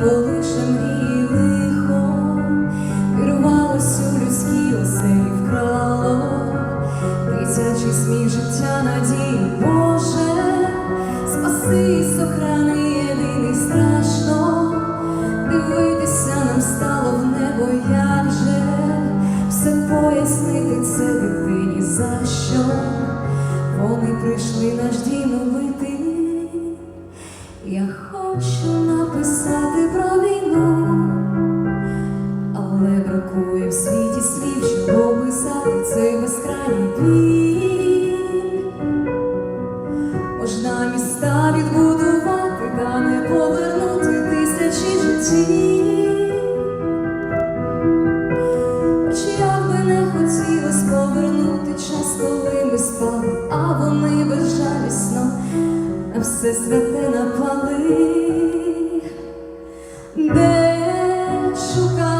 колише мрії лихо, вірвалось у людські оселі вкрало, дитячий сміх життя надії Боже, спаси і сохрани єдиний страшно, дивитися нам стало в небо, як же все пояснити це дитині за що вони прийшли наш дім убити. Я хочу написати про війну, але бракує в світі слів, щоб описати цей безкрайній біль. Можна міста відбудувати, та не повернути тисячі життів. Хоч як би не хотілось повернути час, коли ми спали, а вони безжалісно на все святе напали. machucar.